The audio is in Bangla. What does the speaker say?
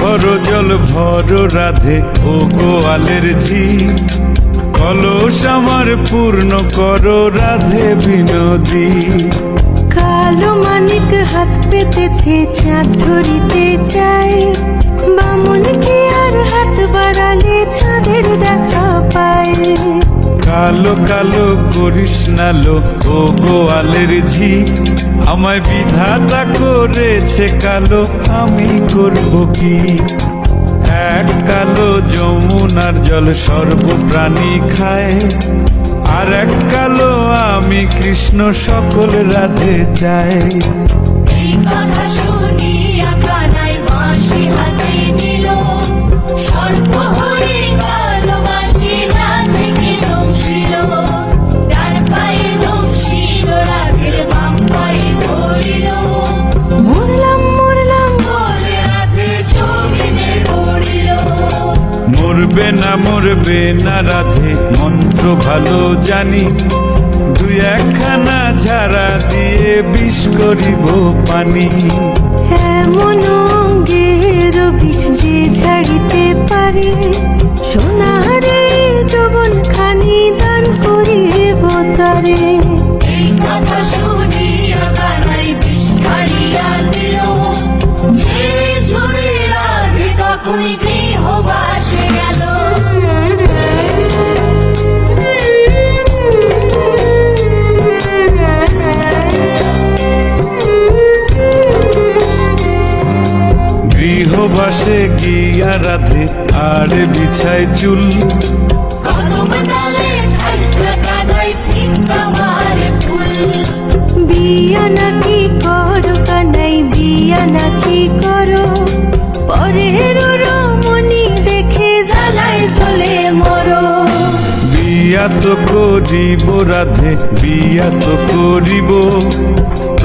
করো জল ভরো, রাধে ও গোয়ালের ঝি। কলস আমার পূর্ণ করো, রাধে বিনোদী। কালো মানিক হাত পেতেছে চাঁদ ধরিতে। কালো কালো করিস নালো ও গোয়ালের ঝি, আমায় বিধাতা করেছে কালো। আমি করব কি? এক কালো যমুনার জল সর্বপ্রাণী খায়, আর এক কালো আমি কৃষ্ণ সকল রাধে চাই। কথা শুনিয়া কানাই বাঁশি হাতে না রাধে মন্ত্র ভালো জানি। দুই একখানা ঝাড়া দিয়ে বিষ করিব পানি। এমন অঙ্গের বিষ যে ঝাড়িতে পারে সোনারে যবন খানি দান করিব তারে। এই কথা শুনিয়া কানাই বিস্তারিয়া দিল ঝেড়ে ঝুড়ে রাধে তখনই গৃহবাসে গিয়া রাধে আর বিছায় চুল। বিয়া নাকি করো কানাই বিয়া নাকি করো? পরের রমণী দেখে জ্বালায় চলে মরো। বিয়া তো করিব রাধে বিয়া তো করিব।